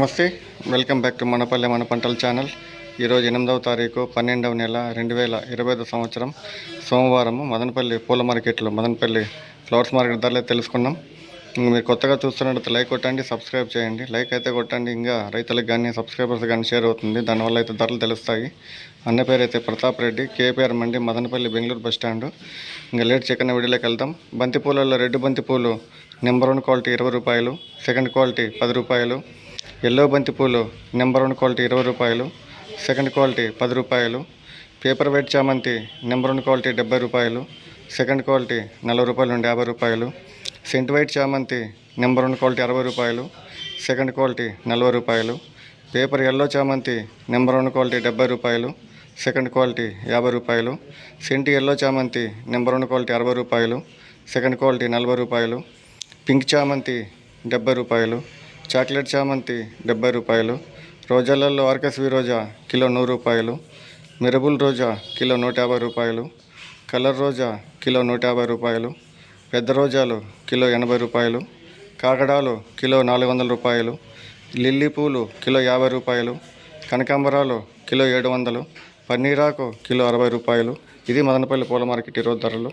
నమస్తే welcome back to మనపల్లె మన పంటల ఛానల్. ఈరోజు ఎనిమిదవ తారీఖు పన్నెండవ నెల రెండు వేల ఇరవై ఐదు సంవత్సరం. సోమవారం మదనపల్లి పూల మార్కెట్లో మదనపల్లి ఫ్లవర్స్ మార్కెట్ ధరలే తెలుసుకున్నాం. ఇంక మీరు కొత్తగా చూస్తున్నట్టు లైక్ కొట్టండి సబ్స్క్రైబ్ చేయండి. లైక్ అయితే కొట్టండి ఇంకా రైతులకు కానీ సబ్స్క్రైబర్స్ కానీ షేర్ అవుతుంది. దానివల్ల అయితే ధరలు తెలుస్తాయి. అన్న పేరు అయితే Pratap Reddy K P R mandi Madanapalle Bengaluru bus stand. ఇంకా లేట్ చికెన్ వీడియోలోకి వెళ్దాం. బంతి పూలలో రెడ్ బంతి పూలు నెంబర్ వన్ క్వాలిటీ ఇరవై రూపాయలు సెకండ్ క్వాలిటీ పది రూపాయలు. ఎల్లో బంతి పూలు నెంబర్ వన్ క్వాలిటీ ఇరవై రూపాయలు సెకండ్ క్వాలిటీ పది రూపాయలు పేపర్ వైట్ చామంతి నెంబర్ వన్ క్వాలిటీ డెబ్బై రూపాయలు సెకండ్ క్వాలిటీ నలభై రూపాయలు నుండి యాభై రూపాయలు సెంట్ వైట్ చామంతి నెంబర్ వన్ క్వాలిటీ అరవై రూపాయలు సెకండ్ క్వాలిటీ నలభై రూపాయలు పేపర్ ఎల్లో చామంతి నెంబర్ వన్ క్వాలిటీ డెబ్బై రూపాయలు సెకండ్ క్వాలిటీ యాభై రూపాయలు సెంట్ ఎల్లో చామంతి నెంబర్ వన్ క్వాలిటీ అరవై రూపాయలు సెకండ్ క్వాలిటీ నలభై రూపాయలు పింక్ చామంతి డెబ్బై రూపాయలు చాక్లెట్ చామంతి డెబ్బై రూపాయలు రోజాలలో ఆర్కస్వి రోజా కిలో నూరు రూపాయలు మిరబుల్ రోజా కిలో నూట యాభై రూపాయలు కలర్ రోజా కిలో నూట యాభై రూపాయలు పెద్ద రోజాలు కిలో ఎనభై రూపాయలు కాకడాలు కిలో నాలుగు వందల రూపాయలు లిల్లీ పూలు కిలో యాభై రూపాయలు కనకాంబరాలు కిలో ఏడు వందలు పన్నీరాకు కిలో అరవై రూపాయలు. ఇది మదనపల్లి పూల మార్కెట్ ఈరోజు ధరలు.